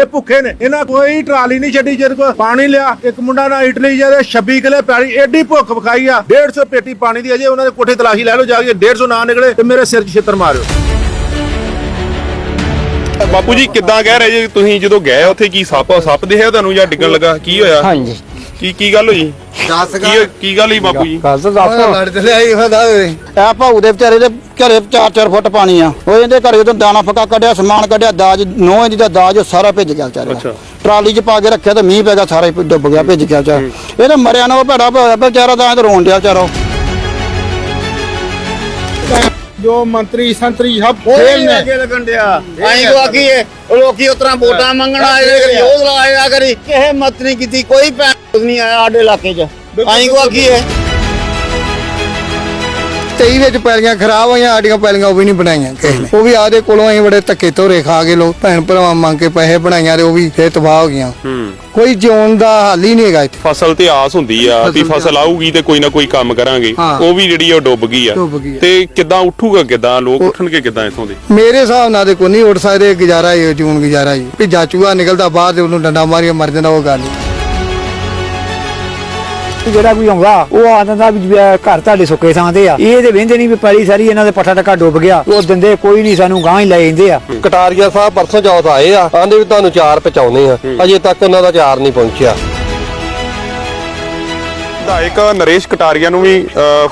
ਇਹ ਭੁੱਖੇ ਨੇ। ਇਹਨਾਂ ਕੋਈ ਟਰਾਲੀ ਨਹੀਂ ਛੱਡੀ ਜਿਹਦੇ ਕੋਲ ਪਾਣੀ ਲਿਆ। ਇੱਕ ਮੁੰਡਾ ਨਾ ਇਟਲੀ ਜਿਹਦੇ 26 ਕਿਲੇ ਪੈਲੀ ਐਡੀ ਭੁੱਖ ਵਿਖਾਈ ਆ। 150 ਪੇਟੀ ਪਾਣੀ ਦੀ ਅਜੇ ਉਹਨਾਂ ਦੇ ਕੋਠੇ ਤਲਾਸ਼ੀ ਲੈ ਲਓ ਜਾ ਕੇ 150 ਨਾ ਨਿਕਲੇ ਤੇ ਮੇਰੇ ਸਿਰ 'ਚ ਛਿੱਤਰ ਮਾਰਿਓ। ਬਾਪੂ ਜੀ ਕਿੱਦਾਂ ਕਹਿ ਰਹੇ ਜੀ? ਤੁਸੀਂ ਜਦੋਂ ਗਏ ਉੱਥੇ ਕੀ ਸੱਪ ਸੱਪ ਦਿਖਿਆ ਤੁਹਾਨੂੰ ਜਾਂ ਡਿੱਗਣ ਲੱਗਾ? ਕੀ ਹੋਇਆ? ਹਾਂਜੀ। ਕੀ ਕੀ ਗੱਲ ਹੋਈ? ਦੱਸ ਕੀ ਕੀ ਗੱਲ ਹੋਈ ਬਾਪੂ ਜੀ? ਤਾਂ ਦੱਸ। ਲੜ ਤੇ ਲਿਆਈ ਫਦਾ ਇਹ ਭਾਊ ਦੇ ਵਿਚਾਰੇ ਦੇ ਘਰੇ 4-4 ਫੁੱਟ ਪਾਣੀ ਆ। ਉਹ ਇਹਦੇ ਘਰੇ ਉਦੋਂ ਦਾਣਾ ਫਕਾ ਕੱਢਿਆ ਸਮਾਨ ਕੱਢਿਆ ਦਾਜ 9 ਇੰਚ ਦਾ ਦਾਜ ਉਹ ਸਾਰਾ ਭਿੱਜ ਗਿਆ ਵਿਚਾਰੇ। ਟਰਾਲੀ 'ਚ ਪਾ ਕੇ ਰੱਖਿਆ ਤੇ ਮੀਂਹ ਪੈ ਗਿਆ ਸਾਰਾ ਹੀ ਡੁੱਬ ਗਿਆ ਭਿੱਜ ਗਿਆ ਵਿਚਾਰਾ। ਇਹ ਤਾਂ ਮਰਿਆ ਨਾ ਉਹ ਭੈੜਾ ਹੋਇਆ ਵਿਚਾਰਾ ਤਾਂ ਐਂ ਤਾਂ ਰੋਣ ਡਿਆ ਵਿਚਾਰਾ। ਜੋ ਮੰਤਰੀ ਸੰਤਰੀ ਸਭ ਫੇਲ ਨੇ। ਅੱਗੇ ਲੱਗਣ ਡਿਆ। ਆਈ ਕੋ ਆਖੀਏ ਲੋਕੀ ਉਤਰਾ ਵੋਟਾਂ ਮੰਗਣ ਆਏ ਕਰੀ ਉਹ ਲਾਇਆ ਕਰੀ ਕਿਸੇ ਮਤ ਨਹੀਂ ਕੀਤੀ ਕੋਈ ਪੈਸਾ ਨਹੀਂ ਆਇਆ ਸਾਡੇ ਇਲਾਕੇ 'ਚ। ਆਈ ਕੋ ਆਖੀਏ। 23 ਵਿੱਚ ਪੈਲੀਆਂ ਖਰਾਬ ਹੋਈਆਂ ਸਾਡੀਆਂ ਪੈਲੀਆਂ ਉਹ ਵੀ ਨਹੀਂ ਬਣਾਈਆਂ ਕਿਸੇ ਨੇ। ਉਹ ਵੀ ਆਦੇ ਕੋਲੋਂ ਅਸੀਂ ਬੜੇ ਧੱਕੇ ਧੋਰੇ ਖਾ ਕੇ ਲੋਕ ਭੈਣ ਭਰਾਵਾਂ ਮੰਗ ਕੇ ਪੈਸੇ ਬਣਾਈਆਂ ਤੇ ਉਹ ਵੀ ਫੇਰ ਤਬਾਹ ਹੋ ਗਈਆਂ। ਕੋਈ ਜਿਉਣ ਦਾ ਹੱਲ ਹੀ ਨਹੀਂ ਹੈਗਾ ਇੱਥੇ। ਫਸਲ ਤੇ ਆਸ ਹੁੰਦੀ ਆ ਵੀ ਫਸਲ ਆਊਗੀ ਤੇ ਕੋਈ ਨਾ ਕੋਈ ਕੰਮ ਕਰਾਂਗੇ। ਉਹ ਵੀ ਜਿਹੜੀ ਉਹ ਡੁੱਬ ਗਈ ਆ। ਤੇ ਕਿੱਦਾਂ ਉੱਠੂਗਾ ਕਿੱਦਾਂ? ਲੋਕ ਉੱਠਣਗੇ ਕਿੱਦਾਂ ਇਥੋਂ ਦੇ? ਮੇਰੇ ਹਿਸਾਬ ਨਾਲ ਤੇ ਕੋਈ ਨਹੀਂ ਉੱਠ ਸਕਦੇ ਗੁਜ਼ਾਰਾ ਹੀ ਜੂਨ ਗੁਜ਼ਾਰਾ ਹੀ। ਵੀ ਜਾਚੂਆ ਨਿਕਲਦਾ ਬਾਹਰ ਤੇ ਉਹਨੂੰ ਡੰਡਾ ਮਾਰੀਆ ਮਰ ਜਾਂਦਾ ਉਹ ਗੱਲ ਨਹੀਂ। ਜਿਹੜਾ ਕੋਈ ਆਉਂਦਾ ਉਹ ਆ ਜਾਂਦਾ ਵੀ ਘਰ ਤੁਹਾਡੇ ਸੁੱਕੇ ਥਾਂ ਤੇ ਆ। ਇਹ ਤੇ ਵਹਿੰਦੇ ਨਹੀਂ ਵੀ ਪੈਲੀ ਸਾਰੀ ਇਹਨਾਂ ਦੇ ਪੱਠਾ ਟੱਕਾ ਡੁੱਬ ਗਿਆ। ਉਹ ਦਿੰਦੇ ਕੋਈ ਨਹੀਂ ਸਾਨੂੰ ਗਾਂ ਹੀ ਲੈ ਜਾਂਦੇ ਆ। ਕਟਾਰੀਆ ਸਾਹਿਬ ਪਰਸੋਂ ਚੌਥ ਆਏ ਆ ਆਂਦੇ ਵੀ ਤੁਹਾਨੂੰ ਚਾਰ ਪਹੁੰਚਾਉਣੇ ਆ। ਅਜੇ ਤੱਕ ਉਹਨਾਂ ਦਾ ਚਾਰ ਨਹੀਂ ਪਹੁੰਚਿਆ। ਵਿਧਾਇਕ ਨਰੇਸ਼ ਕਟਾਰੀਆ ਨੂੰ ਵੀ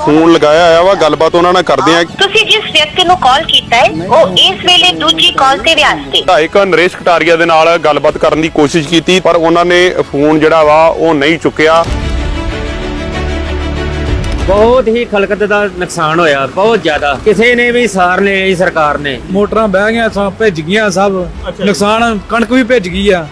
ਫੋਨ ਲਗਾਇਆ ਆਇਆ ਵਾ ਗੱਲਬਾਤ ਉਹਨਾਂ ਨਾਲ ਕਰਦੇ ਆ ਤੁਸੀਂ ਜਿਸ ਵਿਅਕਤੀ ਨੂੰ ਕਾਲ ਕੀਤਾ ਹੈ ਉਹ ਇਸ ਵੇਲੇ ਦੂਜੀ ਕਾਲ ਤੇ ਵਿਅਸਤ ਹੈ ਵਿਧਾਇਕ ਨਰੇਸ਼ ਕਟਾਰੀਆ ਦੇ ਨਾਲ ਗੱਲਬਾਤ ਕਰਨ ਦੀ ਕੋਸ਼ਿਸ਼ ਕੀਤੀ ਪਰ ਉਹਨਾਂ ਨੇ ਫੋਨ ਜਿਹੜਾ ਵਾ ਉਹ ਨਹੀਂ ਚੁੱਕਿਆ। ਬਹੁਤ ਹੀ ਖਲਕਤ ਦਾ ਨੁਕਸਾਨ ਹੋਇਆ ਬਹੁਤ ਜ਼ਿਆਦਾ। ਕਿਸੇ ਨੇ ਵੀ ਸਾਰ ਨੇ ਇਸ ਸਰਕਾਰ ਨੇ। ਮੋਟਰਾਂ ਬਹਿ ਗਈਆਂ ਸਭ ਭਿੱਜ ਗਈਆਂ ਸਭ। ਨੁਕਸਾਨ ਕਣਕ ਵੀ ਭਿੱਜ ਗਈ ਆ।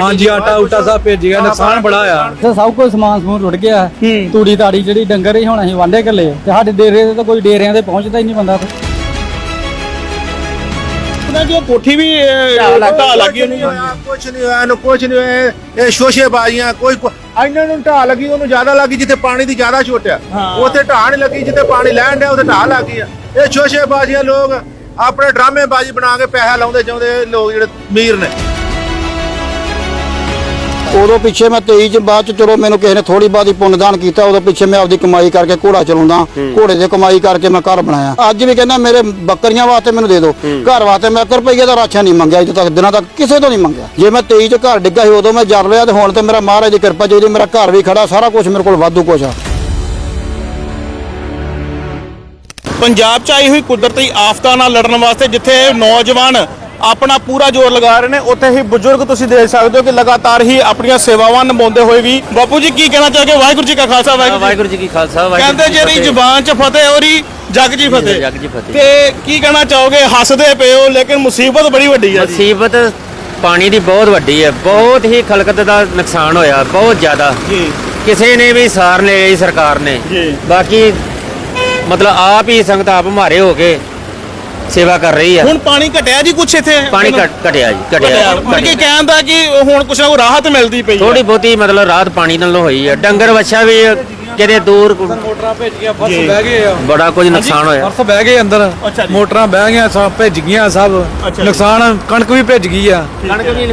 ਹਾਂਜੀ ਆਟਾ ਉਟਾ ਸਭ ਭਿੱਜ ਗਿਆ ਨੁਕਸਾਨ ਬੜਾ ਆ। ਤੇ ਸਭ ਕੁਝ ਸਮਾਨ ਸਮੂਨ ਰੁੜ ਗਿਆ। ਤੂੜੀ ਤਾੜੀ ਜਿਹੜੀ ਡੰਗਰ ਹੀ ਹੁਣ ਅਸੀਂ ਵਾਂਡੇ ਕੱਲੇ ਤੇ ਸਾਡੇ ਡੇਰੇ ਤੇ ਤਾਂ ਕੋਈ ਡੇਰਿਆਂ ਤੇ ਪਹੁੰਚਦਾ ਹੀ ਨਹੀਂ ਬੰਦਾ ਉਹਨਾਂ ਦੀ ਕੋਠੀ ਵੀ ਢਾਹ ਲੱਗੀ ਉਹਨੂੰ ਕੁਛ ਨਹੀਂ ਹੋਇਆ ਕੁਛ ਨਹੀਂ ਹੋਇਆ ਇਹ ਸ਼ੋਸ਼ੇ ਬਾਜ਼ੀਆਂ ਕੋਈ ਕੋ- ਇਹਨਾਂ ਨੂੰ ਢਾਹ ਲੱਗੀ ਉਹਨੂੰ ਜ਼ਿਆਦਾ ਲੱਗੀ ਜਿੱਥੇ ਪਾਣੀ ਦੀ ਜ਼ਿਆਦਾ ਛੋਟ ਆ। ਉੱਥੇ ਢਾਹ ਨਹੀਂ ਲੱਗੀ ਜਿੱਥੇ ਪਾਣੀ ਲੈਣ ਡਿਆ ਉੱਥੇ ਢਾਹ ਲੱਗੀ ਆ। ਇਹ ਸ਼ੋਸ਼ੇ ਬਾਜ਼ੀਆਂ ਲੋਕ ਆਪਣੇ ਡਰਾਮੇ ਬਾਜ਼ੀ ਬਣਾ ਕੇ ਪੈਸਾ ਲਾਉਂਦੇ ਚਾਹੁੰਦੇ ਲੋਕ ਜਿਹੜੇ ਅਮੀਰ ਨੇ। ਉਦੋਂ ਪਿੱਛੇ ਮੈਂ 23 ਚ ਬਾਅਦ ਚ ਚਲੋ ਮੈਨੂੰ ਕਿਸੇ ਨੇ ਥੋੜੀ ਬਾਦੀ ਪੁੰਨਦਾਨ ਕੀਤਾ ਉਦੋਂ ਪਿੱਛੇ ਮੈਂ ਆਪਦੀ ਕਮਾਈ ਕਰਕੇ ਘੋੜਾ ਚਲਾਉਂਦਾ ਘੋੜੇ ਦੀ ਕਮਾਈ ਕਰਕੇ ਮੈਂ ਘਰ ਬਣਾਇਆ। ਅੱਜ ਵੀ ਕਹਿੰਦਾ ਮੇਰੇ ਬੱਕਰੀਆਂ ਵਾਸਤੇ ਮੈਨੂੰ ਦੇ ਦਿਓ ਘਰ ਵਾਸਤੇ ਮੈਂ 1 ਰੁਪਈਏ ਦਾ ਰਾਸ਼ਨ ਨਹੀਂ ਮੰਗਿਆ ਅਜੇ ਤੱਕ ਦਿਨਾਂ ਤੱਕ ਕਿਸੇ ਤੋਂ ਨਹੀਂ ਮੰਗਿਆ। ਜੇ ਮੈਂ 23 ਚ ਘਰ ਡਿੱਗਾ ਸੀ ਉਦੋਂ ਮੈਂ ਜਰ ਲਿਆ ਤੇ ਹੁਣ ਤੇ ਮੇਰਾ ਮਹਾਰਾਜ ਦੀ ਕਿਰਪਾ ਜਿਹੜੀ ਮੇਰਾ ਘਰ ਵੀ ਖੜਾ ਸਾਰਾ ਕੁਝ ਮੇਰੇ ਕੋਲ ਵਾਧੂ ਕੁਛ ਆ। ਪੰਜਾਬ 'ਚ ਆਈ ਹੋਈ ਕੁਦਰਤੀ ਆਫਤਾਂ ਨਾਲ ਲੜਨ ਵਾਸਤੇ ਜਿੱਥੇ ਨੌਜਵਾਨ ਆਪਣਾ ਪੂਰਾ ਜ਼ੋਰ ਲਗਾ ਰਹੇ ਨੇ। ਉੱਥੇ ਹੀ ਬਜ਼ੁਰਗ ਤੁਸੀਂ ਦੇਖ ਸਕਦੇ ਹੋ ਕਿ ਲਗਾਤਾਰ ਹੀ ਆਪਣੀਆਂ ਸੇਵਾਵਾਂ ਨਿਭਾਉਂਦੇ ਹੋਏ ਵੀ। ਬਾਪੂ ਜੀ ਕੀ ਕਹਿਣਾ ਚਾਹੋਗੇ? ਵਾਹਿਗੁਰੂ ਜੀ ਕਾ ਖਾਲਸਾ ਵਾਹਿਗੁਰੂ ਜੀ ਕੀ ਖਾਲਸਾ ਵਾਹਿਗੁਰੂ ਕਹਿੰਦੇ ਜਿਹੜੀ। ਜ਼ੁਬਾਨ 'ਚ ਫਤਿਹ ਹੋਰੀ ਜਗ ਜੀ ਫਤਿਹ। ਜਗ ਜੀ ਫਤਿਹ। ਤੇ ਕੀ ਕਹਿਣਾ ਚਾਹੋਗੇ? ਹੱਸਦੇ ਪਏ ਹੋ ਲੇਕਿਨ ਮੁਸੀਬਤ ਬੜੀ ਵੱਡੀ ਹੈ ਜੀ। ਮੁਸੀਬਤ ਪਾਣੀ ਦੀ ਬਹੁਤ ਵੱਡੀ ਹੈ। ਬਹੁਤ ਹੀ ਖਲਕਤ ਦਾ ਨੁਕਸਾਨ ਹੋਇਆ ਬਹੁਤ ਜ਼ਿਆਦਾ। ਜੀ। ਕਿਸੇ ਨੇ ਵੀ ਸਾਰ ਨੇ ਸਰਕਾਰ ਨੇ। ਜੀ। ਬਾਕੀ ਮਤਲਬ ਆਪ ਹੀ ਸੰਗਤ ਆਪ ਮਾਰੇ ਹੋ ਕੇ ਸੇਵਾ ਕਰ ਰਹੀ ਆ। ਹੁਣ ਪਾਣੀ ਘਟਿਆ ਜੀ ਕੁਛ ਇੱਥੇ? ਪਾਣੀ ਘਟ ਘਟਿਆ ਜੀ ਘਟਿਆ ਮਤਲਬ ਕਿ ਕਹਿੰਦਾ ਕਿ ਹੁਣ ਕੁਛ ਨਾ ਕੋਈ ਰਾਹਤ ਮਿਲਦੀ ਪਈ ਹੈ ਥੋੜੀ ਬਹੁਤੀ ਮਤਲਬ ਰਾਤ ਪਾਣੀ ਨਾਲੋਂ ਹੋਈ ਆ। ਡੰਗਰ ਵੱਛਾ ਵੀ ਕਿਤੇ ਦੂਰ ਮੋਟਰਾਂ ਭਿੱਜ ਗਈਆਂ ਫਰਸ਼ ਬਹਿ ਗਏ ਆ। ਬੜਾ ਕੁਝ ਨੁਕਸਾਨ ਹੋਇਆ। ਫਰਸ਼ ਬਹਿ ਗਏ ਅੰਦਰ। ਅੱਛਾ ਜੀ। ਮੋਟਰਾਂ ਬਹਿ ਗਈਆਂ ਸਭ ਭਿੱਜ ਗਈਆਂ ਸਭ। ਅੱਛਾ ਜੀ। ਨੁਕਸਾਨ ਕਣਕ ਵੀ ਭਿੱਜ ਗਈ ਆ।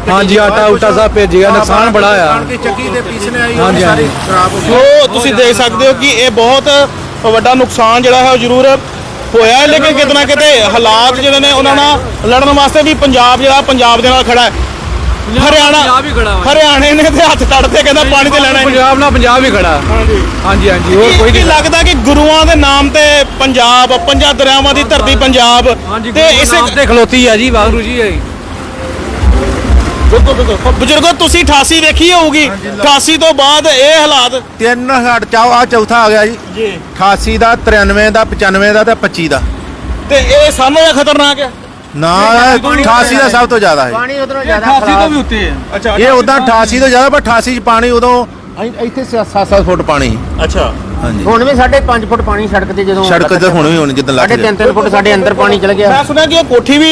ਹਾਂਜੀ ਆਟਾ ਉਟਾ ਸਭ ਭਿੱਜ ਗਿਆ। ਨੁਕਸਾਨ ਬੜਾ ਆ। ਕਣਕ ਦੀ ਚੱਕੀ ਤੇ ਪੀਸਣੇ ਆਈ ਹਾਂਜੀ, ਹਾਂਜੀ। ਹੋ ਸੋ ਤੁਸੀਂ ਦੇਖ ਸਕਦੇ ਹੋ ਕਿ ਇਹ ਬਹੁਤ ਵੱਡਾ ਨੁਕਸਾਨ ਜਿਹੜਾ ਹੈ ਉਹ ਜ਼ਰੂਰ ਹੋਇਆ ਹੈ ਲੇਕਿਨ ਕਿਤੇ ਨਾ ਕਿਤੇ ਹਾਲਾਤ ਜਿਹੜੇ ਨੇ ਉਹਨਾਂ ਨਾਲ ਲੜਨ ਵਾਸਤੇ ਵੀ ਪੰਜਾਬ ਜਿਹੜਾ ਪੰਜਾਬ ਦੇ ਨਾਲ ਖੜਾ ਹੈ। ਹਰਿਆਣਾ ਪੰਜਾਬ ਹੀ ਖੜਾ ਵਾ। ਹਰਿਆਣੇ ਨੇ ਤੇ ਹੱਥ ਕੱਢਦੇ ਕਹਿੰਦਾ ਪਾਣੀ ਤੇ ਲੈਣਾ ਪੰਜਾਬ ਨਾਲ ਪੰਜਾਬ ਹੀ ਖੜਾ। ਹਾਂਜੀ। ਹਾਂਜੀ ਹਾਂਜੀ ਹੋਰ ਕੋਈ ਨਹੀਂ। ਲੱਗਦਾ ਕਿ ਗੁਰੂਆਂ ਦੇ ਨਾਮ ਤੇ ਪੰਜਾਬ ਪੰਜਾਂ ਦਰਿਆਵਾਂ ਦੀ ਧਰਤੀ ਪੰਜਾਬ ਤੇ ਇਸੇ ਤੇ ਖਲੋਤੀ ਆ ਜੀ ਵਾਹਿਗੁਰੂ ਜੀ ਬਜ਼ੁਰਗੋ ਤੁਸੀਂ 88 ਵੇਖੀ ਹੋਊਗੀ। 88 ਤੋਂ ਬਾਅਦ ਇਹ ਹਾਲਾਤ। ਤਿੰਨ ਹਟ ਚਾਓ ਆ ਚੌਥਾ ਆ ਗਿਆ ਜੀ। ਜੀ। 88 ਦਾ 93 ਦਾ 95 ਦਾ ਤੇ 25 ਦਾ। ਤੇ ਇਹ ਸਾਨੂੰ ਇਹ ਖਤਰਨਾਕ ਹੈ। ਨਾ 88 ਦਾ ਸਭ ਤੋਂ ਜ਼ਿਆਦਾ ਹੈ। ਪਾਣੀ ਉਧਰੋਂ ਜ਼ਿਆਦਾ ਖਾਸੀ ਤੋਂ ਵੀ ਉੱਤੇ ਹੈ। ਅੱਛਾ ਇਹ ਉਦਾਂ 88 ਤੋਂ ਜ਼ਿਆਦਾ ਪਰ 88 ਚ ਪਾਣੀ ਉਦੋਂ ਇੱਥੇ 7-7 ਫੁੱਟ ਪਾਣੀ। ਅੱਛਾ। ਹਾਂਜੀ। ਹੁਣ ਵੀ ਸਾਡੇ 5 ਫੁੱਟ ਪਾਣੀ ਸੜਕ ਤੇ ਜਦੋਂ ਸੜਕ ਤੇ ਹੁਣ ਵੀ ਹੁਣ ਜਿੱਦਾਂ ਲੱਗ ਸਾਡੇ 3-3 ਫੁੱਟ ਸਾਡੇ ਅੰਦਰ ਪਾਣੀ ਚਲ ਗਿਆ। ਮੈਂ ਸੁਣਿਆ ਕਿ ਉਹ ਕੋਠੀ ਵੀ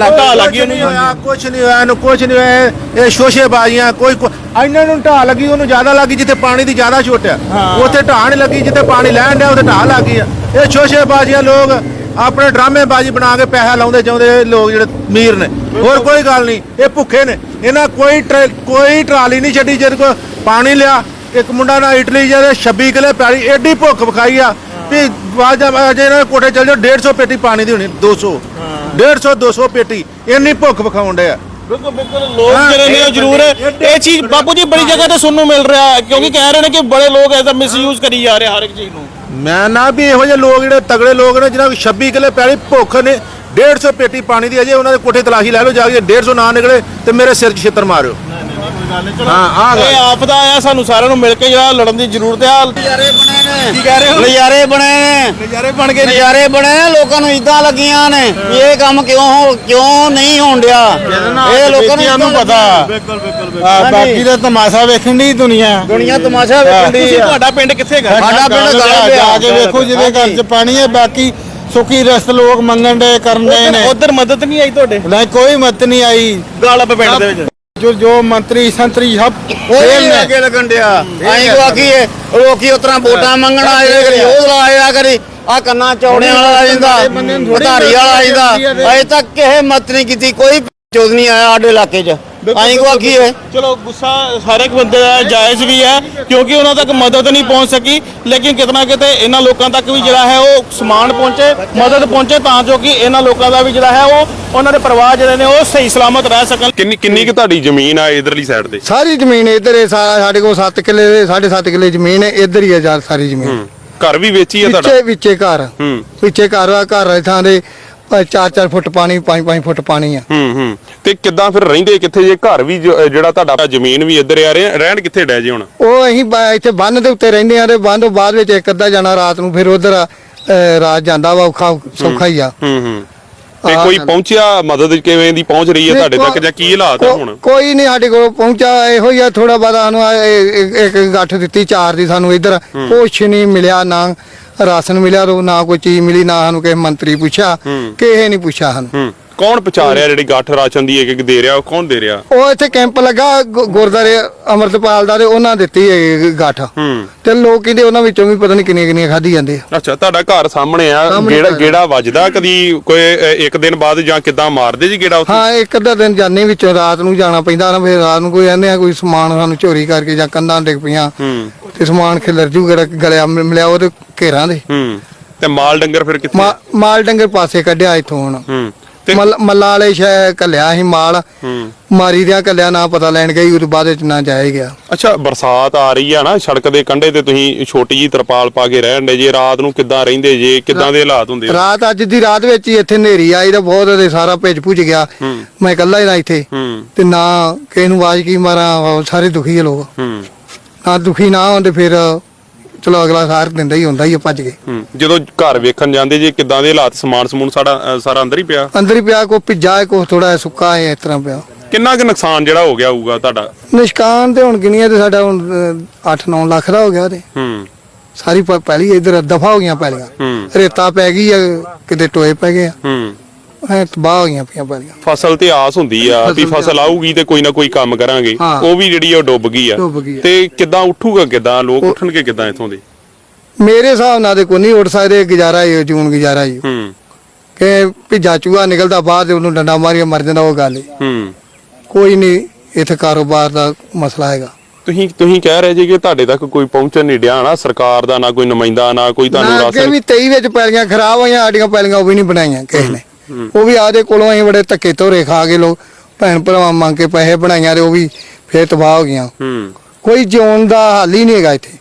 ਢਾਹ ਲੱਗੀ ਉਹਨੂੰ ਹੋਇਆ ਕੁਛ ਨਹੀਂ ਹੋਇਆ ਇਹਨੂੰ ਕੁਛ ਨਹੀਂ ਹੋਇਆ ਇਹ ਸ਼ੋਸ਼ੇ ਬਾਜ਼ੀਆਂ ਕੋਈ ਕੋ- ਇਹਨਾਂ ਨੂੰ ਢਾਹ ਲੱਗੀ ਉਹਨੂੰ ਜ਼ਿਆਦਾ ਲੱਗੀ ਜਿੱਥੇ ਪਾਣੀ ਦੀ ਜ਼ਿਆਦਾ ਛੋਟ ਆ। ਉੱਥੇ ਢਾਹ ਨਹੀਂ ਲੱਗੀ ਜਿੱਥੇ ਪਾਣੀ ਲੈਣ ਡਿਆ ਉੱਥੇ ਢਾਹ ਲੱਗੀ ਆ। ਇਹ ਸ਼ੋਸ਼ੇ ਬਾਜ਼ੀਆਂ ਲੋਕ ਆਪਣੇ ਡਰਾਮੇਬਾਜ਼ੀ ਬਣਾ ਕੇ ਪੈਸਾ ਲਾਉਂਦੇ ਚਾਹੁੰਦੇ ਇਹ ਲੋਕ ਜਿਹੜੇ ਅਮੀਰ ਨੇ। ਹੋਰ ਕੋਈ ਗੱਲ ਨਹੀਂ ਇਹ ਭੁੱਖੇ ਨੇ। ਇਹਨਾਂ ਕੋਈ ਕੋਈ ਟਰਾਲੀ ਨਹੀਂ ਛੱਡੀ ਜਿਹਦੇ ਕੋ ਪਾਣੀ ਲਿਆ ਇੱਕ ਮੁੰਡਾ ਨਾ ਇਟਲੀ ਜਿਹਦੇ 26 ਕਿਲੇ ਪੈਲੀ ਐਡੀ ਭੁੱਖ ਵਿਖਾਈ ਆ। ਵੀ ਬਾਅਦ ਜੇ ਇਹਨਾਂ ਦੇ ਕੋਠੇ ਚੱਲ ਜਾਓ 150 ਪੇਟੀ ਪਾਣੀ ਦੀ ਹੋਣੀ 200 150 200 ਪੇਟੀ ਇੰਨੀ ਭੁੱਖ ਵਿਖਾਉਣ ਡਿਆ। ਬਿਲਕੁਲ ਬਿਲਕੁਲ ਲੋਕ ਜਿਹੜੇ ਨੇ ਜ਼ਰੂਰ ਇਹ ਚੀਜ਼ ਬਾਪੂ ਜੀ ਬੜੀ ਜਗ੍ਹਾ ਤੇ ਸੁਣਨ ਨੂੰ ਮਿਲ ਰਿਹਾ ਕਿਉਂਕਿ ਕਹਿ ਰਹੇ ਨੇ ਕਿ ਬੜੇ ਲੋਕ ਇਹਦਾ ਮਿਸਯੂਜ਼ ਕਰੀ ਜਾ ਰਹੇ ਹਰ ਇੱਕ ਚੀਜ਼ ਨੂੰ। ਮੈਂ ਨਾ ਵੀ ਇਹੋ ਜਿਹੇ ਲੋਕ ਜਿਹੜੇ ਤਗੜੇ ਲੋਕ ਨੇ ਜਿਹਨਾਂ ਕੋਲ 26 ਕਿਲੇ ਪੈਲੀ ਭੁੱਖ ਨੇ 150 ਪੇਟੀ ਪਾਣੀ ਦੀ ਅਜੇ ਉਹਨਾਂ ਦੇ ਕੋਠੇ ਤਲਾਸ਼ੀ ਲੈ ਲਓ ਜਾ ਕੇ 150 ਨਾ ਨਿਕਲੇ ਤੇ ਮੇਰੇ ਸਿਰ 'ਚ ਛਿੱਤਰ ਮਾਰਿਓ। ਹਾਂ ਆ ਇਹ ਆਫਦਾ ਆ ਸਾਨੂੰ ਸਾਰਿਆਂ ਨੂੰ ਮਿਲ ਕੇ ਜਿਹੜਾ ਲੜਨ ਦੀ ਜ਼ਰੂਰਤ ਆ। ਨਜ਼ਾਰੇ ਬਣੇ ਨੇ। ਕੀ ਕਹਿ ਰਹੇ ਹੋ? ਨਜ਼ਾਰੇ ਬਣੇ ਨੇ। ਨਜ਼ਾਰੇ ਬਣ ਗਏ ਨੇ ਨਜ਼ਾਰੇ ਬਣੇ ਨੇ ਲੋਕਾਂ ਨੂੰ ਇਦਾਂ ਲੱਗੀਆਂ ਨੇ ਵੀ ਇਹ ਕੰਮ ਕਿਉਂ ਹੋ- ਕਿਉਂ ਨਹੀਂ ਹੋਣ ਡਿਆ। ਇਹ ਲੋਕਾਂ ਨੂੰ ਨੂੰ ਇੱਦਾਂ ਪਤਾ। ਬਿਲਕੁਲ ਬਿਲਕੁਲ ਬਾਕੀ ਦਾ ਤਮਾਸ਼ਾ ਵੇਖਣ ਦੀ ਦੁਨੀਆ। ਦੁਨੀਆ ਤਮਾਸ਼ਾ ਵੇਖਣ ਦੀ ਤੁਹਾਡਾ ਪਿੰਡ ਕਿੱਥੇ ਗਾ ਸਾਡਾ ਪਿੰਡ ਗਾਲ ਪਿਆ ਜਾ ਕੇ ਵੇਖੋ ਜਿਹਦੇ ਘਰ 'ਚ ਪਾਣੀ ਹੈ ਬਾਕੀ ਸੁੱਕੀ ਰਸਤ ਲੋਕ ਮੰਗਣ ਦੇ ਕਰਨ ਉਧਰ ਮਦਦ ਨਹੀਂ ਆਈ ਤੁਹਾਡੇ? ਨਹੀਂ ਕੋਈ ਮਤ ਨਹੀਂ ਆਈ। ਪਿੰਡ ਦੇ ਵਿੱਚ। ਜੋ ਜੋ ਮੰਤਰੀ ਸੰਤਰੀ ਸਭ ਫੇਲ ਨੇ। ਅੱਗੇ ਲੱਗਣ ਡਿਆ। ਆਈ ਕੋ ਆਖੀਏ? ਲੋਕੀ ਉਤਰਾ ਵੋਟਾਂ ਮੰਗਣ ਆਏ ਨੇ ਕਰੀ ਉਹ ਲਾਇਆ ਕਰੀ ਆ ਕੰਨਾਂ ਚੌੜਿਆਂ ਵਾਲਾ ਆ ਜਾਂਦਾ ਵਧਾਰੀ ਵਾਲਾ ਆ ਜਾਂਦਾ। ਅਜੇ ਤੱਕ ਕਿਸੇ ਮਤ ਨਹੀਂ ਕੀਤੀ ਕੋਈ ਚੋਦ ਨਹੀਂ ਆਇਆ ਸਾਡੇ ਇਲਾਕੇ 'ਚ। ਆਈ ਕੋ ਆਖੀਏ ਚਲੋ ਗੁੱਸਾ ਸਾਰੇ ਇੱਕ ਬੰਦੇ ਦਾ ਜਾਇਜ਼ ਵੀ ਹੈ ਕਿਉਂਕਿ ਉਹਨਾਂ ਤੱਕ ਮਦਦ ਨਹੀਂ ਪਹੁੰਚ ਸਕੀ ਲੇਕਿਨ ਕਿਤਨਾ ਕਿਤੇ ਇਹਨਾਂ ਲੋਕਾਂ ਤੱਕ ਵੀ ਜਿਹੜਾ ਹੈ ਉਹ ਸਮਾਨ ਪਹੁੰਚੇ ਮਦਦ ਪਹੁੰਚੇ ਤਾਂ ਜੋ ਕਿ ਇਹਨਾਂ ਲੋਕਾਂ ਦਾ ਵੀ ਜਿਹੜਾ ਹੈ ਉਹ ਉਹਨਾਂ ਦੇ ਪਰਿਵਾਰ ਜਿਹੜੇ ਨੇ ਉਹ ਸਹੀ ਸਲਾਮਤ ਰਹਿ ਸਕਣ। ਕਿੰਨੀ ਕਿੰਨੀ ਕੁ ਤੁਹਾਡੀ ਜ਼ਮੀਨ ਆ ਇਧਰਲੀ ਸਾਈਡ ਤੇ? ਸਾਰੀ ਜ਼ਮੀਨ ਇੱਧਰ ਹੈ ਸਾਰਾ ਸਾਡੇ ਕੋਲ 7 ਕਿੱਲੇ 7.5 ਕਿੱਲੇ ਜ਼ਮੀਨ ਹੈ ਇੱਧਰ ਹੀ ਹੈ ਜਾ ਸਾਰੀ ਜ਼ਮੀਨ। ਹੂੰ। ਘਰ ਵੀ ਵੇਚੀ ਆ ਤੁਹਾਡਾ? ਵਿੱਚੇ ਵਿੱਚੇ ਘਰ। ਹੂੰ। ਵਿੱਚੇ ਘਰ ਆ ਘਰ ਥਾਂ ਦੇ 4-4 ਫੁੱਟ ਪਾਣੀ 5-5 ਫੁੱਟ ਪਾਣੀ ਆ। ਹੂੰ ਹੂੰ। ਤੇ ਕਿੱਦਾਂ ਫਿਰ ਰਹਿੰਦੇ? ਕਿੱਥੇ ਜੇ ਘਰ ਵੀ ਜੋ- ਜਿਹੜਾ ਤੁਹਾਡਾ ਜ਼ਮੀਨ ਵੀ ਇੱਧਰ ਆ ਰਹੇ ਰਹਿਣ ਕਿੱਥੇ ਡੈ ਜੇ ਹੁਣ? ਉਹ ਅਸੀਂ ਬ- ਇੱਥੇ ਬੰਨ ਦੇ ਉੱਤੇ ਰਹਿੰਦੇ ਆ ਤੇ ਬੰਨ ਤੋਂ ਬਾਅਦ ਵਿੱਚ ਇੱਕ ਅੱਧਾ ਜਾਣਾ ਰਾਤ ਨੂੰ ਫਿਰ ਉਧਰ ਰਾਤ ਜਾਂਦਾ ਵਾ ਔਖਾ ਸੌਖਾ ਹੀ ਆ। ਹੂੰ ਹੂੰ ਤੇ ਕੋਈ। ਪਹੁੰਚਿਆ ਮਦਦ ਕਿਵੇਂ ਦੀ ਪਹੁੰਚ ਰਹੀ ਹੈ ਤੁਹਾਡੇ ਤੱਕ ਜਾਂ ਕੀ ਹਾਲਾਤ ਆ ਕੋ- ਹੁਣ? ਕੋਈ ਨਹੀਂ ਸਾਡੇ ਕੋਲ ਪਹੁੰਚਾ ਇਹੋ ਹੀ ਆ ਥੋੜਾ ਬਾਦਾ ਸਾਨੂੰ ਇਹ- ਇੱਕ ਗੱਠ ਦਿੱਤੀ ਚਾਰ ਦੀ ਸਾਨੂੰ ਇੱਧਰ ਕੁਛ ਨਹੀਂ ਮਿਲਿਆ ਨਾ। ਰਾਸ਼ਨ ਮਿਲਿਆ ਤੇ ਨਾ ਕੋਈ ਚੀਜ਼ ਮਿਲੀ ਨਾ ਸਾਨੂੰ ਕਿਸੇ ਮੰਤਰੀ ਪੁੱਛਿਆ ਕਿਸੇ ਨਹੀਂ ਪੁੱਛਿਆ ਸਾਨੂੰ। ਕੌਣ ਪਹੁੰਚਾ ਰਿਹਾ ਜਿਹੜੀ ਗੱਠ ਰਾਸ਼ਨ ਦੀ ਇੱਕ ਇੱਕ ਦੇ ਰਿਹਾ ਉਹ ਕੌਣ ਦੇ ਰਿਹਾ? ਉਹ ਇੱਥੇ ਕੈਂਪ ਲੱਗਾ ਗੁ- ਗੁਰਦੁਆਰੇ ਅਮਰਤਪਾਲ ਦਾ ਤੇ ਉਹਨਾਂ ਦਿੱਤੀ ਹੈ ਗੱਠ। ਹੂੰ। ਤੇ ਲੋਕ ਕਹਿੰਦੇ ਉਹਨਾਂ ਵਿੱਚੋਂ ਵੀ ਪਤਾ ਨਹੀਂ ਕਿੰਨੀਆਂ ਕਿੰਨੀਆਂ ਖਾਧੀ ਜਾਂਦੇ ਆ। ਅੱਛਾ ਤੁਹਾਡਾ ਘਰ ਸਾਹਮਣੇ ਆ ਸਾਹਮਣੇ ਗੇੜਾ ਘਰ ਆ। ਗੇੜਾ ਵੱਜਦਾ ਕਦੀ ਕੋਈ ਅ, ਇੱਕ ਦਿਨ ਬਾਅਦ ਜਾਂ ਕਿੱਦਾਂ ਮਾਰਦੇ ਜੀ ਗੇੜਾ ਉੱਥੇ? ਹਾਂ ਇੱਕ ਅੱਧਾ ਦਿਨ ਜਾਂਦੇ ਵਿੱਚੋਂ ਰਾਤ ਨੂੰ ਜਾਣਾ ਪੈਂਦਾ ਨਾ ਫਿਰ ਰਾਤ ਨੂੰ ਕੋਈ ਕਹਿੰਦੇ ਆ ਕੋਈ ਸਮਾਨ ਸਾਨੂੰ ਚੋਰੀ ਕਰਕੇ ਜਾਂ ਕੰਧਾਂ ਡਿੱਗ ਪਈਆਂ। ਹੂੰ। ਤੇ ਸਮਾਨ ਖਿਲਰ ਜੂ ਗੜਾ ਗਲਿਆ ਮਿ- ਮਿਲਿਆ ਉਹਦੇ ਘੇਰਾਂ ਦੇ। ਹੂੰ। ਤੇ ਮਾਲ ਡੰਗਰ ਫਿਰ ਕਿੱਥੇ? ਮਾ- ਮਾਲ ਡੰਗਰ ਪਾਸੇ ਕੱਢਿਆ ਇੱਥੋਂ ਹੁਣ। ਹੂੰ। ਤੇ ਮੱਲ- ਮੱਲਾਂ ਵਾਲੇ ਸ਼ਹਿ ਕੱਲਿਆ ਸੀ ਮਾਲ। ਹੂੰ। ਮਾਰੀ ਦਿਆਂ ਕੱਲਿਆ ਨਾ ਪਤਾ ਲੈਣ ਗਈ ਉਹ ਬਾਅਦ ਵਿੱਚ ਨਾ ਜਾਏ ਗਿਆ। ਅੱਛਾ ਬਰਸਾਤ ਆ ਰਹੀ ਆ ਨਾ ਸੜਕ ਦੇ ਕੰਢੇ ਤੇ ਤੁਸੀਂ ਛੋਟੀ ਜੀ ਤਰਪਾਲ ਪਾ ਕੇ ਰਹਿਣ ਦੇ ਜੇ ਰਾਤ ਨੂੰ ਕਿੱਦਾਂ ਰਹਿੰਦੇ ਜੇ ਕਿੱਦਾਂ ਦੇ ਹਾਲਾਤ ਹੁੰਦੇ? ਆ? ਰਾਤ ਅੱਜ ਦੀ ਰਾਤ ਵਿੱਚ ਹੀ ਇੱਥੇ ਹਨੇਰੀ ਆਈ ਤਾਂ ਬਹੁਤ ਉਹਦੇ ਸਾਰਾ ਭੇਜ ਭੁੱਜ ਗਿਆ। ਮੈਂ ਇਕੱਲਾ ਹੀ ਨਾ ਇੱਥੇ। ਹੂੰ। ਤੇ ਨਾ ਕਿਸੇ ਨੂੰ ਆਵਾਜ਼ ਕੀ ਮਾਰਾਂ ਉਹ ਸਾਰੇ ਦੁਖੀ ਆ ਲੋਕ। ਹੂੰ। ਨਾ ਦੁਖੀ ਨਾ ਹੁੰਦੇ ਫਿਰ ਚਲੋ ਅਗਲਾ ਸਾਰ ਦਿੰਦਾ ਹੀ ਹੁੰਦਾ ਹੀ ਆ ਭੱਜ ਕੇ। ਹੂੰ ਜਦੋਂ ਘਰ ਵੇਖਣ ਜਾਂਦੇ ਜੇ ਕਿੱਦਾਂ ਦੇ ਹਾਲਾਤ ਸਮਾਨ ਸਮੂਨ ਸਾਡਾ ਅ, ਸਾਰਾ ਅੰਦਰ ਹੀ ਪਿਆ? ਅੰਦਰ ਹੀ ਪਿਆ ਕੋ ਭਿੱਜਾ ਹੈ ਕੋ ਥੋੜਾ ਸੁੱਕਾ ਹੈ ਇਸ ਤਰ੍ਹਾਂ ਪਿਆ। ਕਿੰਨਾ ਕੁ ਨੁਕਸਾਨ ਜਿਹੜਾ ਹੋ ਗਿਆ ਹੋਊਗਾ ਤੁਹਾਡਾ? ਨਿਸ਼ਕਾਨ ਤੇ ਹੁਣ ਗਿਣੀਆਂ ਤੇ ਸਾਡਾ ਹੁਣ 8-9 ਲੱਖ ਦਾ ਹੋ ਗਿਆ ਤੇ। ਹੂੰ। ਸਾਰੀ ਪ- ਪਹਿਲੀ ਇਧਰ ਦਫਾ ਹੋ ਗਈਆਂ ਪਹਿਲੀਆਂ। ਹੂੰ। ਰੇਤਾ ਪੈ ਗਈ ਆ ਕਿਤੇ ਟੋਏ ਪੈ ਗਏ ਆ। ਹੂੰ। ਐ ਤਬਾਹ ਪਈਆਂ ਫਸਲ ਤੇ ਆਸ ਹੁੰਦੀ ਆ ਵੀ ਫਸਲ ਆਊਗੀ ਤੇ ਕੋਈ ਨਾ ਕੋਈ ਕੰਮ ਕਰਾਂਗੇ। ਹਾਂ। ਉਹ ਵੀ ਜਿਹੜੀ ਆ ਉਹ ਡੁੱਬ ਗਈ ਆ। ਡੁੱਬ ਗਈ ਆ। ਤੇ ਕਿੱਦਾਂ ਉੱਠੂਗਾ ਕਿੱਦਾਂ? ਲੋਕ ਉੱਠਣਗੇ ਕਿੱਦਾਂ ਇਥੋਂ ਦੇ? ਮੇਰੇ ਹਿਸਾਬ ਨਾਲ ਤੇ ਕੋਈ ਨਹੀਂ ਉੱਠ ਸਕਦੇ ਗੁਜ਼ਾਰਾ ਹੀ ਜੂਨ ਗੁਜ਼ਾਰਾ ਹੀ ਹੂੰ। ਕਿ ਭਿੱਜਾ ਚੂਹਾ ਨਿਕਲਦਾ ਬਾਅਦ ਉਹਨੂੰ ਡੰਡਾ ਮਾਰੀਆ ਮਰ ਜਾਂਦਾ ਉਹ ਗੱਲ ਹੀ ਹੂੰ। ਕੋਈ ਨਹੀਂ ਇੱਥੇ ਕਾਰੋਬਾਰ ਦਾ ਮਸਲਾ ਹੈਗਾ। ਤੁਸੀਂ ਤੁਸੀਂ ਕਹਿ ਰਹੇ ਜੀ ਕਿ ਤੁਹਾਡੇ ਤੱਕ ਕੋਈ ਪਹੁੰਚਣ ਨਹੀਂ ਡਿਆ ਨਾ ਸਰਕਾਰ ਦਾ ਨਾ ਕੋਈ ਨੁਮਾਇੰਦਾ ਨਾ ਕੋਈ ਤੁਹਾਨੂੰ ਨਾ ਅੱਗੇ ਰਾਸ਼ਨ ਵੀ 23 ਵਿੱਚ ਪੈਲੀਆਂ ਖਰਾਬ ਹੋਈਆਂ ਸਾਡੀਆਂ ਪੈਲੀਆਂ ਉਹ ਵੀ ਨਹੀਂ ਬਣਾਈਆਂ ਕਿਸੇ ਨੇ। ਉਹ ਵੀ ਆਦੇ ਕੋਲੋਂ ਅਸੀਂ ਬੜੇ ਧੱਕੇ ਧੋਰੇ ਖਾ ਕੇ ਲੋਕ ਭੈਣ ਭਰਾਵਾਂ ਮੰਗ ਕੇ ਪੈਸੇ ਬਣਾਈਆਂ ਤੇ ਉਹ ਵੀ ਫੇਰ ਤਬਾਹ ਹੋ ਗਈਆਂ। ਕੋਈ ਜਿਉਣ ਦਾ ਹੱਲ ਹੀ ਨਹੀਂ ਹੈਗਾ ਇੱਥੇ।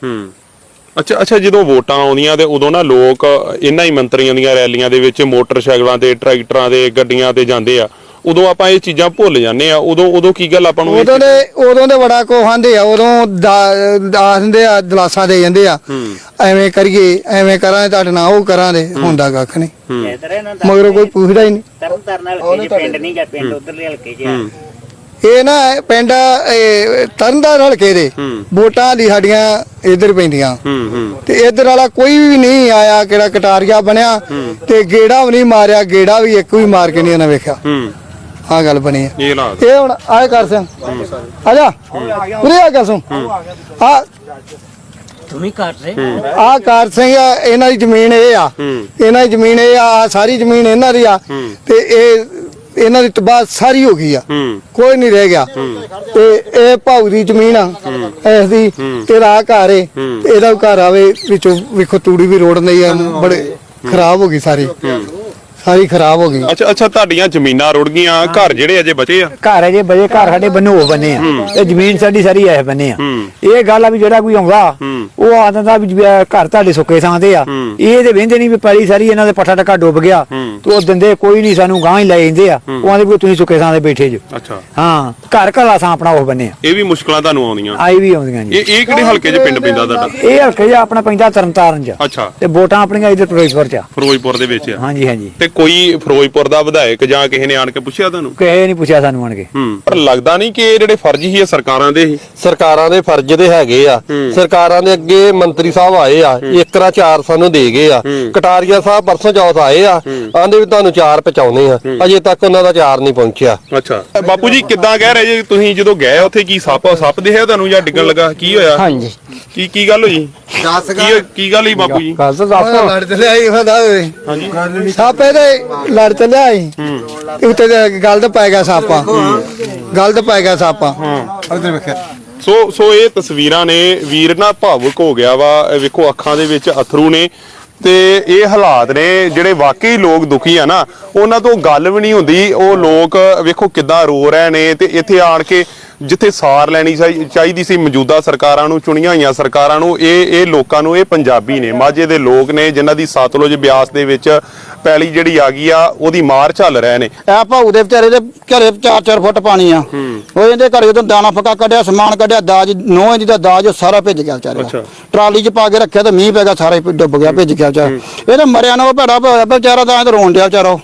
ਅੱਛਾ ਅੱਛਾ ਜਦੋਂ ਵੋਟਾਂ ਆਉਂਦੀਆਂ ਤੇ ਉਦੋਂ ਨਾ ਲੋਕ ਇਹਨਾਂ ਹੀ ਮੰਤਰੀਆਂ ਦੀਆਂ ਰੈਲੀਆਂ ਦੇ ਵਿੱਚ ਮੋਟਰਸਾਈਕਲਾਂ ਤੇ ਟਰੈਕਟਰਾਂ ਤੇ ਗੱਡੀਆਂ ਤੇ ਜਾਂਦੇ ਆ। ਉਦੋਂ ਆਪਾਂ ਇਹ ਚੀਜ਼ਾਂ ਭੁੱਲ ਜਾਂਦੇ ਆ ਉਦੋਂ ਉਦੋਂ ਕੀ ਗੱਲ ਆਪਾਂ ਨੂੰ ਉਦੋਂ ਦੇ ਉਦੋਂ ਦੇ ਬੜਾ ਕੋ ਖਾਂਦੇ ਆ ਉਦੋਂ ਦਾ- ਦੱਸ ਦਿੰਦੇ ਆ ਦਲਾਸਾਂ ਦੇ ਜਾਂਦੇ ਆ। ਐਵੇਂ ਕਰੀਏ ਐਵੇਂ ਕਰਾਂ ਤੁਹਾਡੇ ਨਾਲ ਉਹ ਕਰਾਂ ਦੇ ਹੁੰਦਾ ਕੱਖ ਨਹੀਂ। ਮਗਰ ਕੋਈ ਪੁੱਛਦਾ ਹੀ ਨਹੀਂ। ਤਰਨ ਤਰਨ ਹਲਕੇ ਚ ਪਿੰਡ ਨਹੀਂ ਜਾਂ ਪਿੰਡ ਉਧਰਲੇ ਹਲਕੇ ਚ ਆ। ਇਹ ਨਾ ਪਿੰਡ ਇਹ ਤਰਨਦਾਰ ਹਲਕੇ ਦੇ ਵੋਟਾਂ ਦੀ ਸਾਡੀਆਂ ਇੱਧਰ ਪੈਂਦੀਆਂ। ਤੇ ਇੱਧਰ ਵਾਲਾ ਕੋਈ ਵੀ ਨਹੀਂ ਆਇਆ ਕਿਹੜਾ ਕਟਾਰੀਆ ਬਣਿਆ ਤੇ ਗੇੜਾ ਵੀ ਨਹੀਂ ਮਾਰਿਆ ਗੇੜਾ ਵੀ ਇੱਕ ਵੀ ਮਾਰ ਕੇ ਨਹੀਂ ਉਹਨਾਂ ਵੇਖਿਆ। ਆਹ ਗੱਲ ਬਣੀ ਹੈ ਇਹ ਹੁਣ ਆਏ ਕਰ ਸਿੰਘ। ਆ ਜਾ। ਉਰੇ ਆ ਕਰ ਸੁਣ ਆ। ਤੁਸੀਂ ਕਰ ਰਹੇ ਆ ਕਾਰ ਸਿੰਘ ਆ ਇਹਨਾਂ ਦੀ ਜ਼ਮੀਨ ਇਹ ਆ। ਇਹਨਾਂ ਦੀ ਜ਼ਮੀਨ ਇਹ ਆ ਆਹ ਸਾਰੀ ਜ਼ਮੀਨ ਇਹਨਾਂ ਦੀ ਆ। ਤੇ ਇਹ ਇਹਨਾਂ ਦੀ ਤਬਾਹ ਸਾਰੀ ਹੋ ਗਈ ਆ। ਕੋਈ ਨਹੀਂ ਰਹਿ ਗਿਆ। ਤੇ ਇਹ ਭਾਊ ਦੀ ਜ਼ਮੀਨ ਆ। ਇਸ ਦੀ ਤੇ ਰਾਹ ਘਰ ਏ। ਤੇ ਇਹਦਾ ਵੀ ਘਰ ਆਵੇ ਵਿੱਚੋਂ ਵੇਖੋ ਤੂੜੀ ਵੀ ਰੋੜ ਨਹੀਂ ਆ ਬੜੇ ਖਰਾਬ ਹੋ ਗਈ ਸਾਰੀ। ਸਾਰੀ ਖਰਾਬ ਹੋ ਗਈ। ਅੱਛਾ ਅੱਛਾ ਤੁਹਾਡੀਆਂ ਜ਼ਮੀਨਾਂ ਰੁੜ ਗਈਆਂ ਘਰ ਜਿਹੜੇ ਅਜੇ ਬਚੇ ਆ? ਘਰ ਅਜੇ ਬਜੇ ਘਰ ਸਾਡੇ ਬੰਨੋ ਬਨੇ ਆ। ਤੇ ਜ਼ਮੀਨ ਸਾਡੀ ਸਾਰੀ ਐ ਬਨੇ ਆ। ਇਹ ਗੱਲ ਆ ਵੀ ਜਿਹੜਾ ਕੋਈ ਆਉਂਦਾ ਉਹ ਆਂਦਾ ਵੀ ਘਰ ਤੁਹਾਡੇ ਸੁੱਕੇ ਥਾਂ ਤੇ ਆ। ਇਹ ਤੇ ਵਹਿੰਦੇ ਨਹੀਂ ਵੀ ਪੈਲੀ ਸਾਰੀ ਇਹਨਾਂ ਦੇ ਪੱਠਾ ਟੱਕਾ ਡੁੱਬ ਗਿਆ। ਤੇ ਉਹ ਦਿੰਦੇ ਕੋਈ ਨਹੀਂ ਸਾਨੂੰ ਗਾਂ ਹੀ ਲੈ ਜਾਂਦੇ ਆ। ਉਹ ਆਂਦੇ ਵੀ ਤੁਸੀਂ ਸੁੱਕੇ ਥਾਂ ਤੇ ਬੈਠੇ ਜੋ। ਅੱਛਾ। ਹਾਂ ਘਰ ਘਲਾ ਥਾਂ ਆਪਣਾ ਉਹ ਬਨੇ ਆ। ਇਹ ਵੀ ਮੁਸ਼ਕਲਾਂ ਤੁਹਾਨੂੰ ਆਉਂਦੀਆਂ? ਆਈ ਵੀ ਆਉਂਦੀਆਂ ਜੀ। ਇਹ ਇਹ ਕਿਹੜੇ ਹਲਕੇ 'ਚ ਪਿੰਡ ਪੈਂਦਾ ਤੁਹਾਡਾ? ਇਹ ਹਲਕੇ ਜਿਹਾ ਆਪਣਾ ਪੈਂਦਾ ਤਰਨਤਾਰਨ ਚ। ਅੱਛਾ। ਤੇ ਵੋਟਾਂ ਆਪਣੀਆਂ ਇਧਰ ਫਿਰੋਜ਼ਪੁਰ ਚ। ਫਿਰੋਜ਼ਪੁਰ ਦੇ ਵਿੱਚ ਹਾਂਜੀ ਹਾਂਜੀ। ਤੇ ਕੋਈ ਫਿਰੋਜ਼ਪੁਰ ਦਾ ਵਿਧਾਇਕ ਜਾਂ ਕਿਸੇ ਨੇ ਆਣ ਕੇ ਪੁੱਛਿਆ ਤੁਹਾਨੂੰ? ਕਿਸੇ ਨਹੀਂ ਪੁੱਛਿਆ ਸਾਨੂੰ ਆਣ ਕੇ। ਹੂੰ। ਪਰ ਲੱਗਦਾ ਨਹੀਂ ਕਿ ਇਹ ਜਿਹੜੇ ਫਰਜ਼ ਹੀ ਇਹ ਸਰਕਾਰਾਂ ਦੇ ਹੀ? ਸਰਕਾਰਾਂ ਦੇ ਫਰਜ਼ ਤੇ ਹੈਗੇ ਆ। ਸਰਕਾਰਾਂ ਦੇ ਅੱਗੇ ਮੰਤਰੀ ਸਾਹਿਬ ਆਏ ਆ ਇੱਕਰਾ ਚਾਰ ਸਾਨੂੰ ਦੇ ਗਏ ਆ। ਕਟਾਰੀਆ ਸਾਹਿਬ ਪਰਸੋਂ ਚੌਥ ਆਏ ਆ ਆਂਦੇ ਵੀ ਤੁਹਾਨੂੰ ਚਾਰ ਪਹੁੰਚਾਉਨੇ ਆ। ਅਜੇ ਤੱਕ ਉਹਨਾਂ ਦਾ ਚਾਰ ਨਹੀਂ ਪਹੁੰਚਿਆ। ਅੱਛਾ। ਬਾਪੂ ਜੀ ਕਿੱਦਾਂ ਕਹਿ ਰਹੇ ਜੀ ਤੁਸੀਂ ਜਦੋਂ ਗਏ ਉੱਥੇ ਕੀ ਸੱਪ ਸੱਪ ਦਿਖਿਆ ਤੁਹਾਨੂੰ ਜਾਂ ਡਿੱਗਣ ਲੱਗਾ? ਕੀ ਹੋਇਆ? ਹਾਂਜੀ। ਕੀ ਕੀ ਗੱਲ ਹੋਈ? ਕੀ ਕੀ ਗੱਲ ਹੋਈ ਬਾਪੂ ਜੀ? ਗੱਲ ਤਾਂ ਦੱਸ। ਲੜ ਚੱਲਿਆ ਹੀ ਫਦਾ ਓਏ ਹਾਂਜੀ। ਸਾਪੇ ਦੇ ਲੜ ਚੱਲਿਆ ਹੀ। ਉੱਤੇ ਤੇ ਗੱਲ ਤੇ ਪੈ ਗਿਆ ਸਾਪਾ। ਗੱਲ ਤੇ ਪੈ ਗਿਆ ਸਾਪਾ। ਉਧਰ ਵੇਖਿਆ। ਸੋ ਸੋ ਇਹ ਤਸਵੀਰਾਂ ਨੇ ਵੀਰ ਨਾ ਭਾਵੁਕ ਹੋ ਗਿਆ ਵਾ। ਵੇਖੋ ਅੱਖਾਂ ਦੇ ਵਿੱਚ ਅਥਰੂ ਨੇ। ਤੇ ਇਹ ਹਾਲਾਤ ਨੇ ਜਿਹੜੇ ਵਾਕਈ ਲੋਕ ਦੁਖੀ ਆ ਨਾ ਉਹਨਾਂ ਤੋਂ ਗੱਲ ਵੀ ਨਹੀਂ ਹੁੰਦੀ। ਉਹ ਲੋਕ ਵੇਖੋ ਕਿੱਦਾਂ ਰੋ ਰਹੇ ਨੇ ਤੇ ਇੱਥੇ ਆਣ ਕੇ ਜਿੱਥੇ ਸਾਰ ਲੈਣੀ ਚਾਹੀ- ਚਾਹੀਦੀ ਸੀ ਮੌਜੂਦਾ ਸਰਕਾਰਾਂ ਨੂੰ ਚੁਣੀਆਂ ਹੋਈਆਂ ਸਰਕਾਰਾਂ ਨੂੰ ਇਹ ਇਹ ਲੋਕਾਂ ਨੂੰ ਇਹ ਪੰਜਾਬੀ ਨੇ ਮਾਝੇ ਦੇ ਲੋਕ ਨੇ ਜਿਨ੍ਹਾਂ ਦੀ ਸਤਲੁਜ ਬਿਆਸ ਦੇ ਵਿੱਚ ਪੈਲੀ ਜਿਹੜੀ ਆ ਗਈ ਆ ਉਹਦੀ ਮਾਰ ਝੱਲ ਰਹੇ ਨੇ। ਆ ਭਾਊ ਦੇ ਵਿਚਾਰੇ ਦੇ ਘਰੇ 4-4 ਫੁੱਟ ਪਾਣੀ ਆ। ਉਹ ਇਹਦੇ ਘਰੇ ਜਦੋਂ ਦਾਣਾ ਫੱਕਾ ਕੱਢਿਆ ਸਮਾਨ ਕੱਢਿਆ ਦਾਜ 9 ਇੰਚ ਦਾ ਦਾਜ ਉਹ ਸਾਰਾ ਭਿੱਜ ਗਿਆ ਵਿਚਾਰੇ ਦਾ। ਟਰਾਲੀ 'ਚ ਪਾ ਕੇ ਰੱਖਿਆ ਤੇ ਮੀਂਹ ਪੈ ਗਿਆ ਸਾਰਾ ਹੀ ਡੁੱਬ ਗਿਆ ਭਿੱਜ ਗਿਆ ਵਿਚਾਰਾ। ਇਹ ਤਾਂ ਮਰਿਆ ਨਾ ਉਹ ਭੈੜਾ ਹੋਇਆ ਪਿਆ ਵਿਚਾਰਾ ਤਾਂ ਐਂ ਤਾਂ ਰੋਣ ਡਿਆ ਵਿਚਾਰਾ ਉਹ।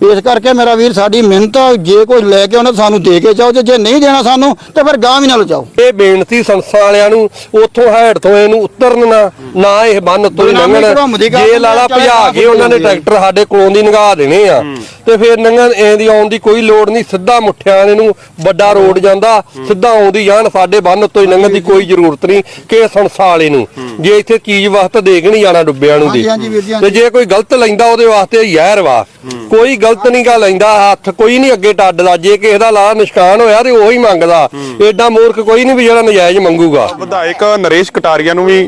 ਇਸ ਕਰਕੇ ਮੇਰਾ ਵੀਰ ਸਾਡੀ ਮਿਹਨਤ ਆ, ਜੇ ਕੋਈ ਲੈ ਕੇ ਆਉਣਾ ਸਾਨੂੰ ਦੇ ਕੇ ਜਾਓ ਜੇ ਜੇ ਨਹੀਂ ਦੇਣਾ ਸਾਨੂੰ ਤੇ ਫਿਰ ਗਾਂ ਵੀ ਨਾ ਲਜਾਓ। ਇਹ ਬੇਨਤੀ ਸੰਸਥਾ ਵਾਲਿਆਂ ਨੂੰ ਉੱਥੋਂ ਹੈਡ ਤੋਂ ਇਹਨੂੰ ਉਤਰਨ ਨਾ ਨਾ ਇਹ ਬੰਨ ਹੀ ਗੁਲਾਮੀ ਲੰਘਣ। ਗੱਲ ਜੇ ਲਾਲਾ ਭਜਾ ਕੇ ਉਹਨਾਂ ਨੇ ਟਰੈਕਟਰ ਸਾਡੇ ਕੋਲੋਂ ਦੀ ਨਿਗਾਹ ਦੇਣੇ ਆ ਤੇ ਫਿਰ ਲੰਘਣ ਐਂ ਦੀ ਆਉਣ ਦੀ ਕੋਈ ਲੋੜ ਨਹੀਂ ਸਿੱਧਾ ਮੁੱਠਿਆਂ ਨੇ ਨੂੰ ਵੱਡਾ ਰੋਡ ਜਾਂਦਾ ਸਿੱਧਾ ਆਉਂਦੀ ਜਾਣ ਸਾਡੇ ਬੰਨ ਉੱਤੋਂ ਹੀ ਲੰਘਣ ਦੀ ਕੋਈ ਜ਼ਰੂਰਤ ਨਹੀਂ ਕਿ ਸੰਸਥਾ ਵਾਲੇ ਨੂੰ। ਜੇ ਇੱਥੇ ਚੀਜ਼ ਵਾਸਤੇ ਦੇ ਕੇ ਨਹੀਂ ਜਾਣਾ ਡੁੱਬਿਆਂ ਨੂੰ ਦੀ। ਹਾਂਜੀ, ਹਾਂਜੀ ਵੀਰ ਜੀ, ਤੇ ਜੇ ਕੋਈ ਗਲਤ ਲੈਂਦਾ ਉਹਦੇ ਵਾਸਤੇ ਯਾਰ ਵਾ। ਕੋਈ ਗਲਤ ਨਹੀਂ ਗਾ ਲੈਂਦਾ ਹੱਥ ਕੋਈ ਨਹੀਂ ਅੱਗੇ ਟੱਡਦਾ ਜੇ ਕਿਸੇ ਦਾ ਲਾ ਨਿਸ਼ਕਾਨ ਹੋਇਆ ਤੇ ਉਹੀ ਮੰਗਦਾ। ਏਡਾ ਮੂਰਖ ਕੋਈ ਨਹੀਂ ਵੀ ਜਿਹੜਾ ਨਜਾਇਜ਼ ਮੰਗੂਗਾ। ਵਿਧਾਇਕ ਨਰੇਸ਼ ਕਟਾਰੀਆ ਨੂੰ ਵੀ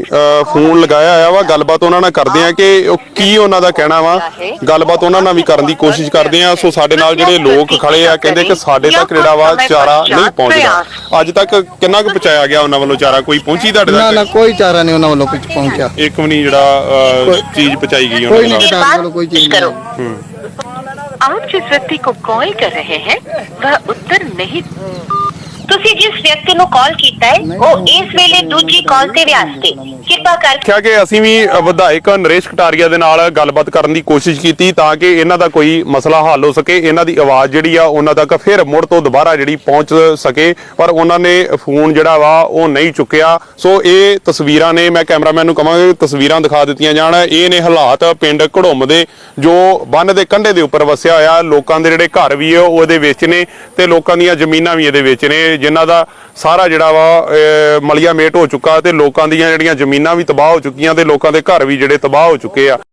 ਫੋਨ ਲਗਾਇਆ ਆਇਆ ਵਾ ਗੱਲਬਾਤ ਉਹਨਾਂ ਨਾਲ ਕਰਦੇ ਆ ਕਿ ਉਹ ਕੀ ਉਹਨਾਂ ਦਾ ਕਹਿਣਾ ਵਾ। ਗੱਲਬਾਤ ਉਹਨਾਂ ਨਾਲ ਵੀ ਕਰਨ ਦੀ ਕੋਸ਼ਿਸ਼ ਕਰਦੇ ਆ ਸੋ ਸਾਡੇ ਨਾਲ ਜਿਹੜੇ ਲੋਕ ਖੜੇ ਆ ਕਹਿੰਦੇ ਕਿ ਸਾਡੇ ਤੱਕ ਜਿਹੜਾ ਵਾ ਚਾਰਾ ਨਹੀਂ ਪਹੁੰਚਦਾ। ਅੱਜ ਤੱਕ ਕਿੰਨਾ ਕੁ ਪਹੁੰਚਾਇਆ ਗਿਆ ਉਹਨਾਂ ਵੱਲੋਂ ਚਾਰਾ? ਕੋਈ ਪਹੁੰਚੀ ਤੁਹਾਡੇ ਨਾ ਨਾ ਤੱਕ ਕੋਈ ਚਾਰਾ ਨਹੀਂ ਉਹਨਾਂ ਵੱਲੋਂ ਕੁਝ ਪਹੁੰਚਿਆ। ਇੱਕ ਵੀ ਨਹੀਂ ਜਿਹੜਾ ਚੀਜ਼ ਪਹੁੰਚਾਈ ਗਈ ਉਹਨਾਂ ਕੋਈ ਨਹੀਂ ਵੱਲੋਂ ਕਟਾਰ ਵੱਲੋਂ ਕੋਈ ਚੀਜ਼ ਨਹੀਂ। आप जिस व्यक्ति को कॉल कर रहे हैं वह उत्तर नहीं ਤੁਸੀਂ ਜਿਸ ਵਿਅਕਤੀ ਨੂੰ ਕਾਲ ਕੀਤਾ ਹੈ ਉਹ ਇਸ ਵੇਲੇ ਦੂਜੀ ਕਾਲ ਤੇ ਵਿਅਸਤ ਹੈ ਕਿਰਪਾ ਕਰਕੇ ਕਿਹਾ ਕਿ ਅਸੀਂ ਵੀ ਵਿਧਾਇਕ ਨਰੇਸ਼ ਕਟਾਰੀਆ ਦੇ ਨਾਲ ਗੱਲਬਾਤ ਕਰਨ ਦੀ ਕੋਸ਼ਿਸ਼ ਕੀਤੀ ਤਾਂ ਕਿ ਇਹਨਾਂ ਦਾ ਕੋਈ ਮਸਲਾ ਹੱਲ ਹੋ ਸਕੇ। ਇਹਨਾਂ ਦੀ ਆਵਾਜ਼ ਜਿਹੜੀ ਆ ਉਹਨਾਂ ਤੱਕ ਫਿਰ ਮੁੜ ਤੋਂ ਦੁਬਾਰਾ ਜਿਹੜੀ ਪਹੁੰਚ ਸਕੇ ਪਰ ਉਹਨਾਂ ਨੇ ਫੋਨ ਜਿਹੜਾ ਵਾ ਉਹ ਨਹੀਂ ਚੁੱਕਿਆ। ਸੋ ਇਹ ਤਸਵੀਰਾਂ ਨੇ ਮੈਂ ਕੈਮਰਾਮੈਨ ਨੂੰ ਕਹਾਂਗਾ ਕਿ ਤਸਵੀਰਾਂ ਦਿਖਾ ਦਿੱਤੀਆਂ ਜਾਣ। ਇਹ ਨੇ ਹਾਲਾਤ ਪਿੰਡ ਘੜੁੰਮ ਦੇ ਜੋ ਬੰਨ ਦੇ ਕੰਢੇ ਦੇ ਉੱਪਰ ਵਸਿਆ ਹੋਇਆ। ਲੋਕਾਂ ਦੇ ਜਿਹੜੇ ਘਰ ਵੀ ਆ ਉਹਦੇ ਵਿੱਚ ਨੇ ਤੇ ਲੋਕਾਂ ਦੀਆਂ ਜ਼ਮੀਨਾਂ ਵੀ ਇਹਦੇ ਵਿੱਚ ਨੇ। ਜਿਨ੍ਹਾਂ ਦਾ ਸਾਰਾ ਜਿਹੜਾ ਵਾ ਅਹ, ਮਲੀਆ ਮੇਟ ਹੋ ਚੁੱਕਾ ਤੇ ਲੋਕਾਂ ਦੀਆਂ ਜਿਹੜੀਆਂ ਜ਼ਮੀਨਾਂ ਵੀ ਤਬਾਹ ਹੋ ਚੁੱਕੀਆਂ ਤੇ ਲੋਕਾਂ ਦੇ ਘਰ ਵੀ ਜਿਹੜੇ ਤਬਾਹ ਹੋ ਚੁੱਕੇ ਆ।